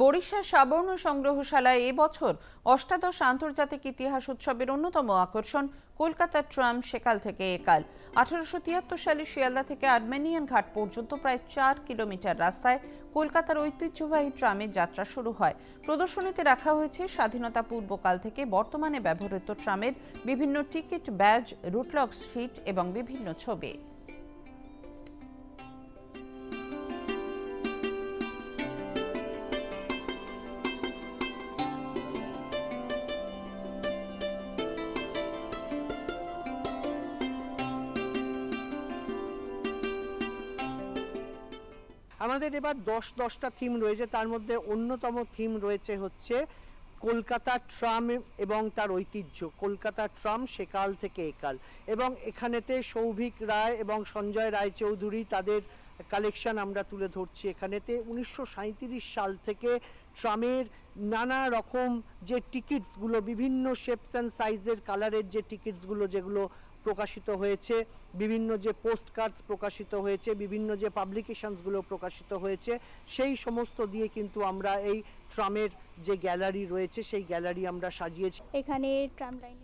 বরিশার সাবর্ণ সংগ্রহশালায় এবছর অষ্টাদশ আন্তর্জাতিক ইতিহাস উৎসবের অন্যতম আকর্ষণ কলকাতার ট্রাম সেকাল থেকে একাল। আঠারোশো তিয়াত্তর সালে শিয়ালদা থেকে আর্মেনিয়ান ঘাট পর্যন্ত প্রায় চার কিলোমিটার রাস্তায় কলকাতার ঐতিহ্যবাহী ট্রামের যাত্রা শুরু হয়। প্রদর্শনীতে রাখা হয়েছে স্বাধীনতা পূর্বকাল থেকে বর্তমানে ব্যবহৃত ট্রামের বিভিন্ন টিকিট, ব্যাজ রুটলক সিট এবং বিভিন্ন ছবি। আমাদের এবার দশ দশটা থিম রয়েছে। তার মধ্যে অন্যতম থিম রয়েছে হচ্ছে কলকাতা ট্রাম এবং তার ঐতিহ্য। কলকাতা ট্রাম সেকাল থেকে একাল। এবং এখানেতে সৌভিক রায় এবং সঞ্জয় রায়চৌধুরী তাদের কালেকশন আমরা তুলে ধরছি এখানেতে। উনিশশো সাঁইত্রিশ সাল থেকে ট্রামের নানা রকম যে টিকিটসগুলো, বিভিন্ন শেপস অ্যান্ড সাইজের কালারের যে টিকিটসগুলো যেগুলো প্রকাশিত হয়েছে, বিভিন্ন যে পোস্ট কার্ডস প্রকাশিত হয়েছে, বিভিন্ন যে পাবলিকেশনসগুলো প্রকাশিত হয়েছে, সেই সমস্ত দিয়ে কিন্তু আমরা এই ট্রামের যে গ্যালারি রয়েছে, সেই গ্যালারি আমরা সাজিয়েছি। এখানে ট্রাম লাইনে